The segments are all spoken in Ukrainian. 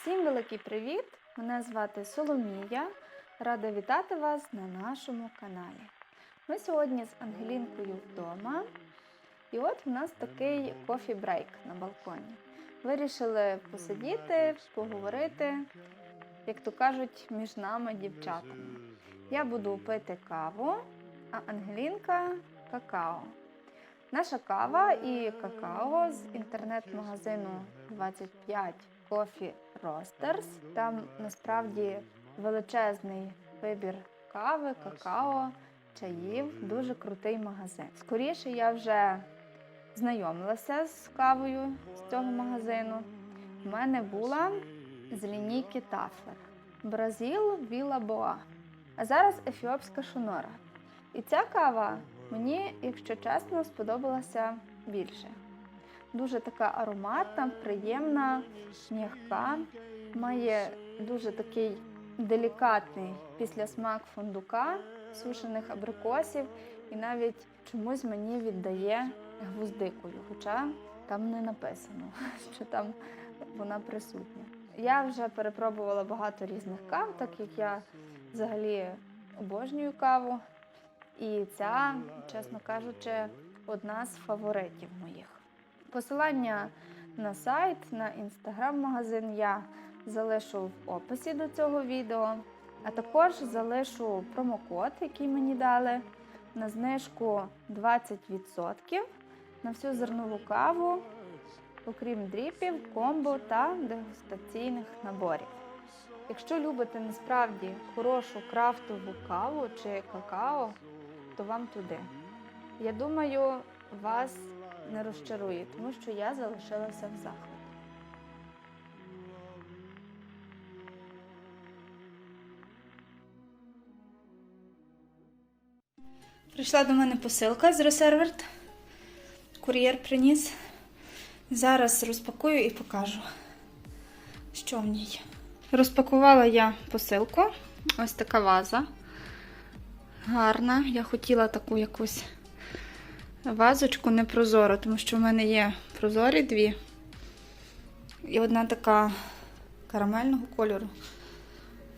Всім великий привіт! Мене звати Соломія. Рада вітати вас на нашому каналі. Ми сьогодні з Ангелінкою вдома. І от у нас такий кофі-брейк на балконі. Вирішили посидіти, поговорити, як то кажуть, між нами дівчатами. Я буду пити каву, а Ангелінка какао. Наша кава і какао з інтернет-магазину 25 Coffee Roasters. Там насправді величезний вибір кави, какао, чаїв, дуже крутий магазин. Скоріше я вже знайомилася з кавою з цього магазину. У мене була з лінійки Тафлер. Бразил Віла Боа. А зараз ефіопська шунора. І ця кава мені, якщо чесно, сподобалася більше. Дуже така ароматна, приємна, м'яка, має дуже такий делікатний післясмак фундука, сушених абрикосів, і навіть чомусь мені віддає гвоздикою, хоча там не написано, що там вона присутня. Я вже перепробувала багато різних кав, так як я взагалі обожнюю каву. І ця, чесно кажучи, одна з фаворитів моїх. Посилання на сайт, на інстаграм-магазин я залишу в описі до цього відео, а також залишу промокод, який мені дали, на знижку 20% на всю зернову каву, окрім дріпів, комбо та дегустаційних наборів. Якщо любите насправді хорошу крафтову каву чи какао, то вам туди. Я думаю, вас не розчарує, тому що я залишилася в захваті. Прийшла до мене посилка з Ресерверт. Кур'єр приніс. Зараз розпакую і покажу, що в ній. Розпакувала я посилку. Ось така ваза. Гарна. Я хотіла таку якусь вазочку непрозору, тому що в мене є прозорі дві. І одна така карамельного кольору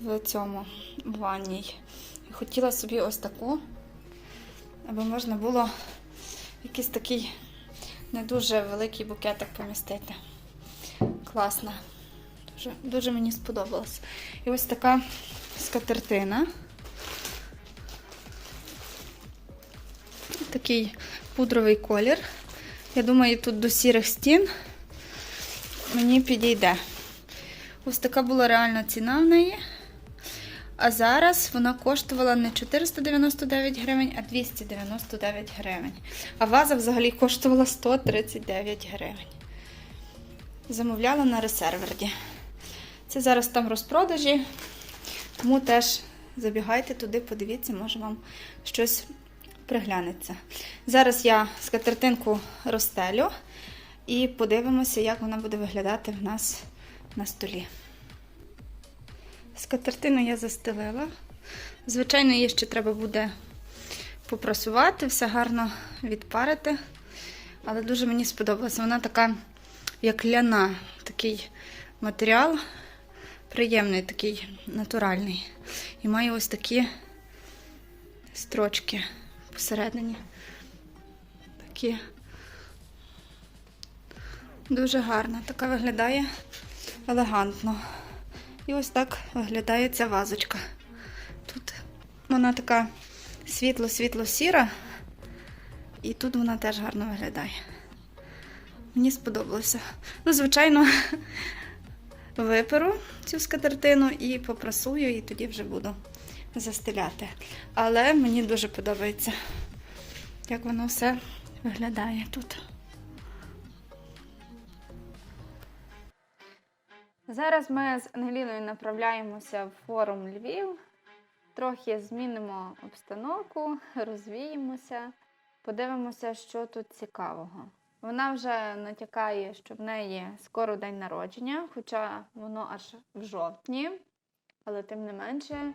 в цьому ванній. Хотіла собі ось таку, аби можна було якийсь такий не дуже великий букетик помістити. Класно. Дуже, дуже мені сподобалось. І ось така скатертина. Такий пудровий колір. Я думаю, тут до сірих стін мені підійде. Ось така була реальна ціна в неї. А зараз вона коштувала не 499 гривень, а 299 гривень. А ваза взагалі коштувала 139 гривень. Замовляла на ресерверді. Це зараз там розпродажі, тому теж забігайте туди, подивіться, може вам щось приглянеться. Зараз я скатертинку розстелю і подивимося, як вона буде виглядати в нас на столі. Скатертину я застелила. Звичайно, її ще треба буде попрасувати, все гарно відпарити. Але дуже мені сподобалося. Вона така, як ляна, такий матеріал, приємний, такий натуральний. І має ось такі строчки посередині. Такі дуже гарно. Така виглядає елегантно. І ось так виглядає ця вазочка. Тут вона така світло-світло-сіра, і тут вона теж гарно виглядає. Мені сподобалося. Ну, звичайно, виперу цю скатертину і попрасую, і тоді вже буду застеляти. Але мені дуже подобається, як воно все виглядає тут. Зараз ми з Ангеліною направляємося в форум Львів. Трохи змінимо обстановку, розвіємося, подивимося, що тут цікавого. Вона вже натякає, що в неї скоро день народження, хоча воно аж в жовтні, але тим не менше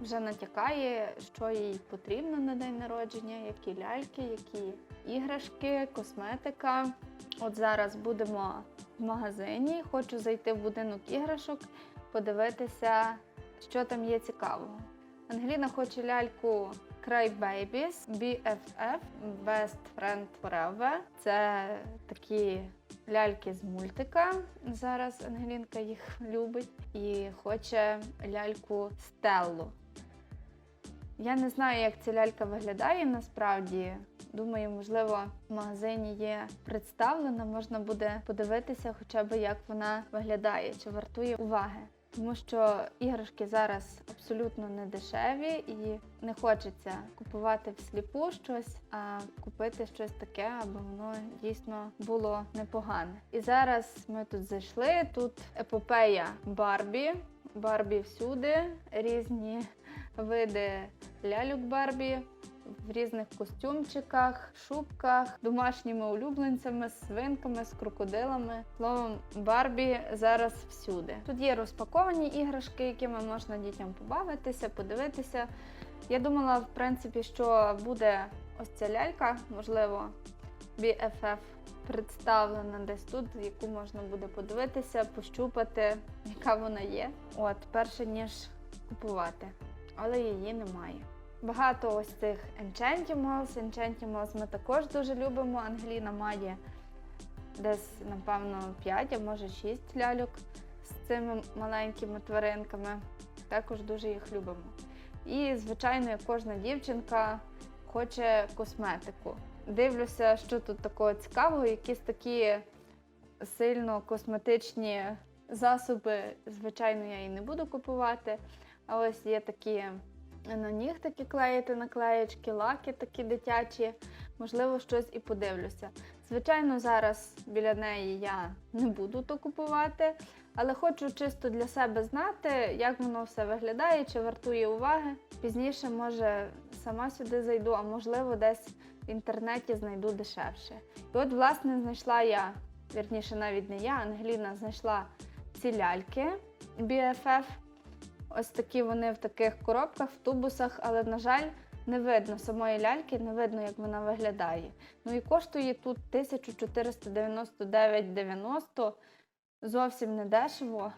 вже натякає, що їй потрібно на день народження, які ляльки, які іграшки, косметика. От зараз будемо в магазині. Хочу зайти в будинок іграшок, подивитися, що там є цікавого. Ангеліна хоче ляльку Cry Babies, BFF, Best Friend Forever. Це такі ляльки з мультика. Зараз Ангелінка їх любить і хоче ляльку Стеллу. Я не знаю, як ця лялька виглядає насправді. Думаю, можливо, в магазині є представлена, можна буде подивитися, хоча б як вона виглядає, чи вартує уваги. Тому що іграшки зараз абсолютно не дешеві і не хочеться купувати всліпу щось, а купити щось таке, аби воно дійсно було непогане. І зараз ми тут зайшли. Тут епопея Барбі. Барбі всюди, різні види ляльок Барбі в різних костюмчиках, шубках, домашніми улюбленцями, свинками, з крокодилами. Словом, Барбі зараз всюди. Тут є розпаковані іграшки, якими можна дітям побавитися, подивитися. Я думала, в принципі, що буде ось ця лялька, можливо, BFF представлена десь тут, яку можна буде подивитися, пощупати, яка вона є. От, перше ніж купувати, але її немає. Багато ось цих Enchantimals. Enchantimals ми також дуже любимо. Ангеліна має десь, напевно, 5, а може 6 ляльок з цими маленькими тваринками. Також дуже їх любимо. І, звичайно, кожна дівчинка хоче косметику. Дивлюся, що тут такого цікавого, якісь такі сильно косметичні засоби, звичайно, я і не буду купувати. А ось є такі на нігтики клеїти наклеєчки, лаки такі дитячі, можливо, щось і подивлюся. Звичайно, зараз біля неї я не буду то купувати, але хочу чисто для себе знати, як воно все виглядає, чи вартує уваги. Пізніше, може, сама сюди зайду, а можливо, десь в інтернеті знайду дешевше. І от, власне, знайшла я, вірніше, навіть не я, Ангеліна знайшла ці ляльки BFF. Ось такі вони в таких коробках, в тубусах, але, на жаль, не видно самої ляльки, не видно, як вона виглядає. Ну і коштує тут 1499,90, зовсім не дешево.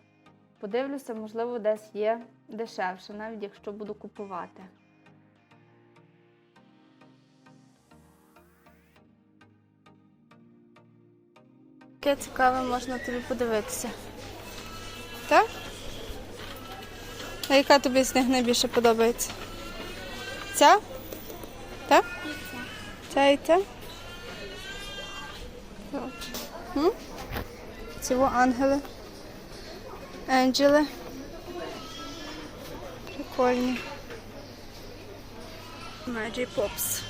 Подивлюся, можливо, десь є дешевше, навіть якщо буду купувати. Яке цікаве можна тобі подивитися. Так? А яка тобі з них найбільше подобається? Ця? Так? Ця і ця? М? Цього ангели. Енджели. Прикольні. Magic Pops.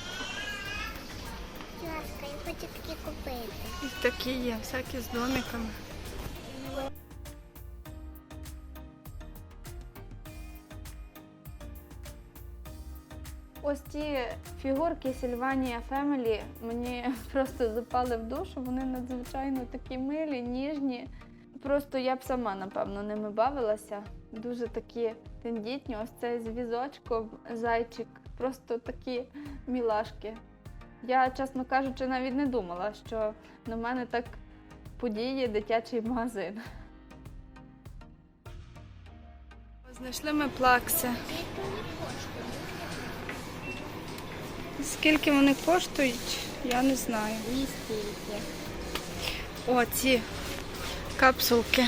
Будь ласка, я хочу такі купити. І такі є, всякі з домиками. Ці фігурки Сільванія Фемелі мені просто запали в душу. Вони надзвичайно такі милі, ніжні. Просто я б сама, напевно, ними бавилася. Дуже такі тендітні. Ось цей з візочком, зайчик. Просто такі мілашки. Я, чесно кажучи, навіть не думала, що на мене так подіє дитячий магазин. Знайшли ми плакси. Скільки вони коштують, я не знаю. О, ці капсулки.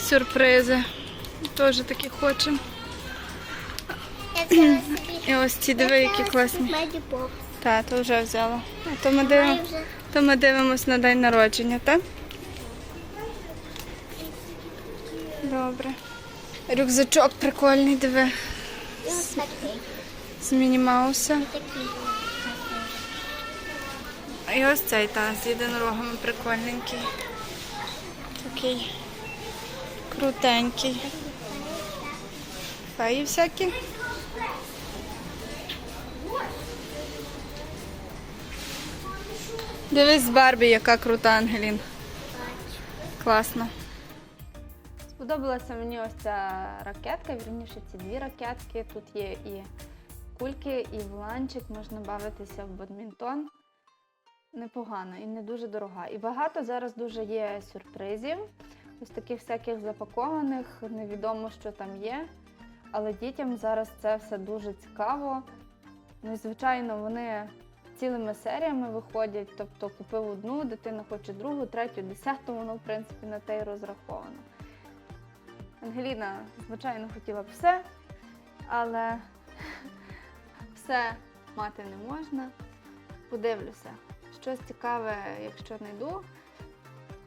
Сюрпризи. Теж такі хочемо. І ось ці диви, які класні. Так, то вже взяла. А то ми, дивимо, то ми дивимось на день народження, так? Добре. Рюкзачок прикольний, диви. і такий. З Міні Мауса. І ось цей та з єдинорогами прикольненький. Такий крутенький. Феї всякі. Дивись Барбі, яка крута Ангелін. Класно. Сподобалася мені ось ця ракетка, вірніше ці дві ракетки. Тут є і кульки, і воланчик, можна бавитися в бадмінтон. непогана і не дуже дорога. І багато зараз дуже є сюрпризів, ось таких всяких запакованих, невідомо, що там є. Але дітям зараз це все дуже цікаво. Ну і звичайно, вони цілими серіями виходять. Тобто купив одну, дитина хоче другу, третю, десяту, воно в принципі на те й розраховано. Ангеліна, звичайно, хотіла б все, але все мати не можна. Подивлюся. Щось цікаве, якщо знайду,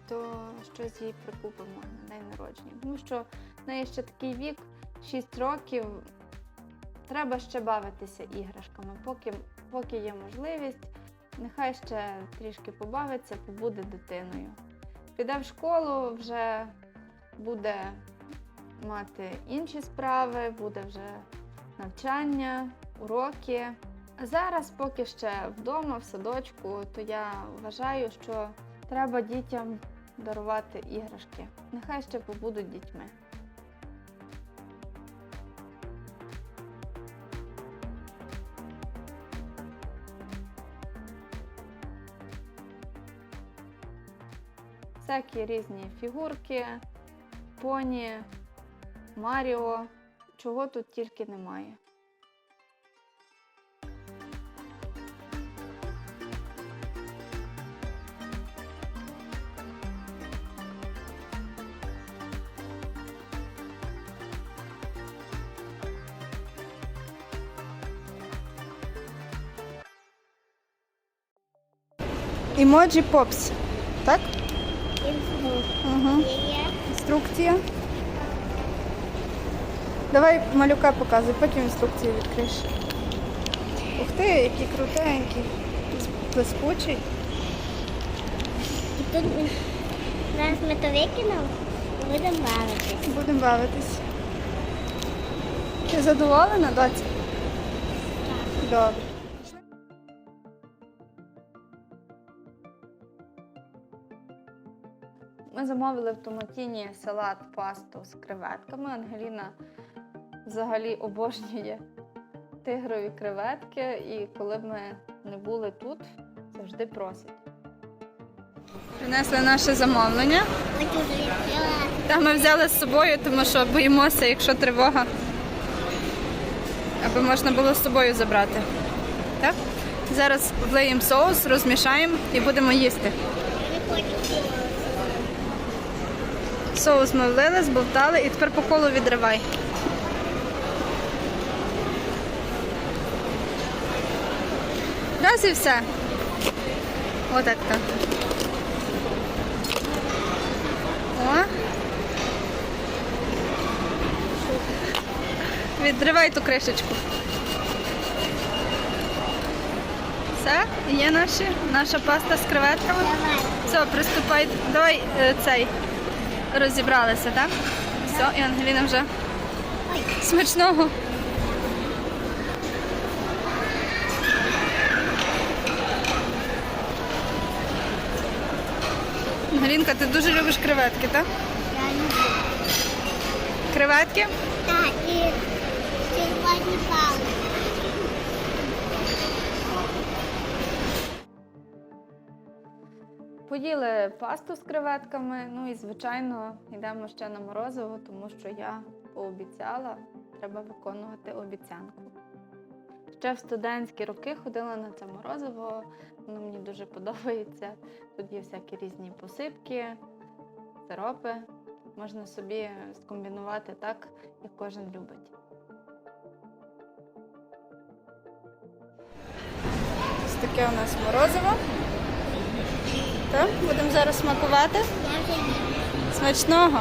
то щось їй прикупимо на день народження. Тому що в неї ще такий вік, 6 років. Треба ще бавитися іграшками, поки, поки є можливість. Нехай ще трішки побавиться, побуде дитиною. Піде в школу, вже буде мати інші справи, буде вже навчання, уроки. Зараз, поки ще вдома, в садочку, то я вважаю, що треба дітям дарувати іграшки. Нехай ще побудуть дітьми. Всякі різні фігурки, поні, Маріо, чого тут тільки немає. Емоджі Попс, так? Угу. Інструкція. Давай малюка показуй, потім інструкцію відкриєш. Ух ти, який крутенький. Блискучий. І тут зараз ми то викинемо і будемо бавитись. Будемо бавитись. Ти задоволена, доця? Добре. Ми замовили в Томатіні салат пасту з креветками. Ангеліна взагалі обожнює тигрові креветки, і коли б ми не були тут, завжди просить. Принесли наше замовлення. Та ми взяли з собою, тому що боїмося, якщо тривога, аби можна було з собою забрати. Так? Зараз влиємо соус, розмішаємо і будемо їсти. Не хочу цього. Соус ми влили, збовтали і тепер по колу відривай. Раз і все. Отак так. О. Відривай ту кришечку. Все, є наші, наша паста з креветками. Все, приступай. Давай е, цей. Розібралися, так? Все, і Ангеліна вже смачного. Ангелінка, ти дуже любиш креветки, так? Я люблю. Креветки? Так, і червоні палки. Поїли пасту з креветками, ну і звичайно йдемо ще на морозиво, тому що я пообіцяла, треба виконувати обіцянку. Ще в студентські роки ходила на це морозиво, воно мені дуже подобається. Тут є всякі різні посипки, сиропи. Можна собі скомбінувати так, як кожен любить. Ось таке у нас морозиво. Так, будемо зараз смакувати. Смачного.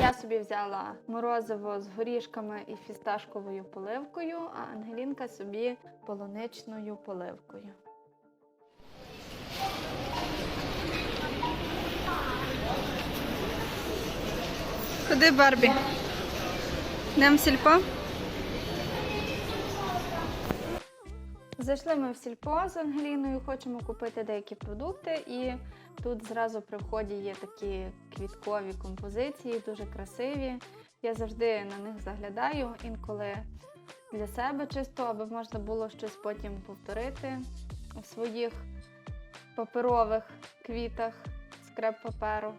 Я собі взяла морозиво з горішками і фісташковою поливкою, а Ангелінка собі полуничною поливкою. Куди Барбі? В сільпо? Зайшли ми в сільпо з Ангеліною, хочемо купити деякі продукти, і тут зразу при вході є такі квіткові композиції, дуже красиві. Я завжди на них заглядаю, інколи для себе чисто, аби можна було щось потім повторити у своїх паперових квітах з креп паперу,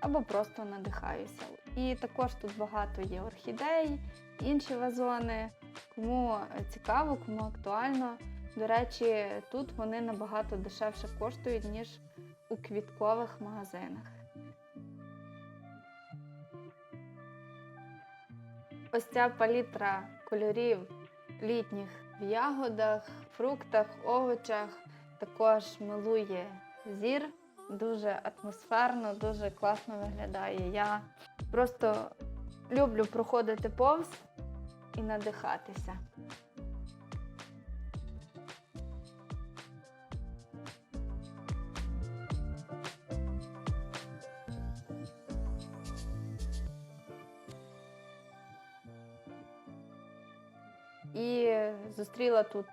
або просто надихаюся. І також тут багато є орхідей, інші вазони. Кому цікаво, кому актуально. До речі, тут вони набагато дешевше коштують, ніж у квіткових магазинах. Ось ця палітра кольорів літніх в ягодах, фруктах, овочах також милує зір. Дуже атмосферно, дуже класно виглядає. Я просто люблю проходити повз і надихатися. І зустріла тут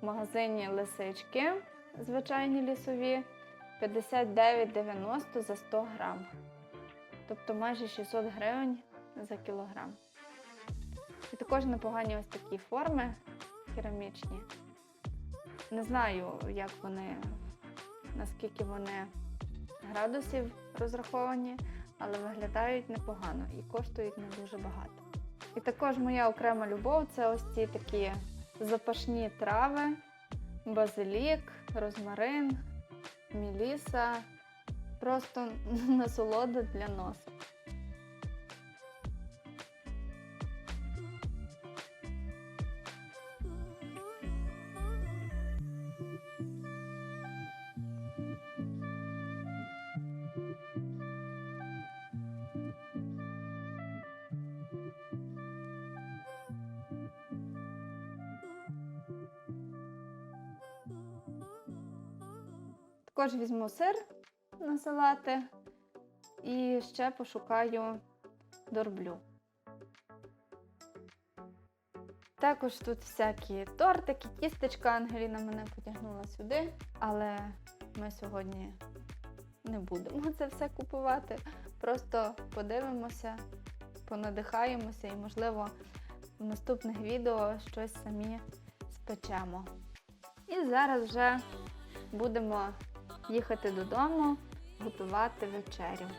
в магазині лисички, звичайні лісові, 59,90 за 100 грам. Тобто майже 600 гривень за кілограм. І також непогані ось такі форми керамічні. Не знаю, як вони, наскільки вони градусів розраховані, але виглядають непогано і коштують не дуже багато. І також моя окрема любов це ось ці такі запашні трави, базилік, розмарин, міліса. Просто насолода для носа. Також візьму сир на салати і ще пошукаю дорблю. Також тут всякі тортики, тістечка. Ангеліна мене потягнула сюди, але ми сьогодні не будемо це все купувати. Просто подивимося, понадихаємося і, можливо, в наступних відео щось самі спечемо. І зараз вже будемо їхати додому, готувати вечерю.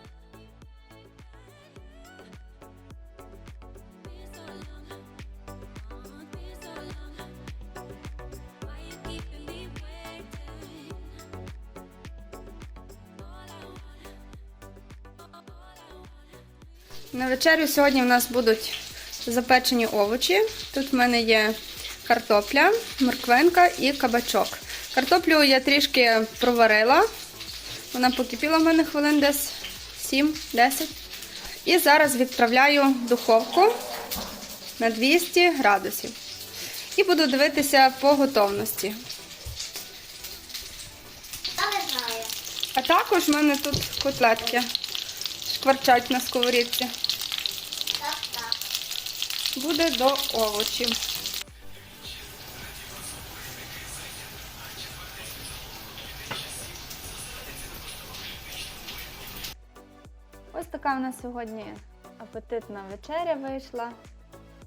На вечерю сьогодні в нас будуть запечені овочі. Тут в мене є картопля, морквинка і кабачок. Картоплю я трішки проварила. Вона покипіла в мене хвилин десь 7-10. І зараз відправляю в духовку на 200 градусів. І буду дивитися по готовності. А також в мене тут котлетки шкварчать на сковорідці. Буде до овочів. Така в нас сьогодні апетитна вечеря вийшла.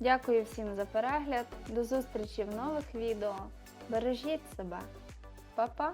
Дякую всім за перегляд. До зустрічі в нових відео. Бережіть себе. Па-па!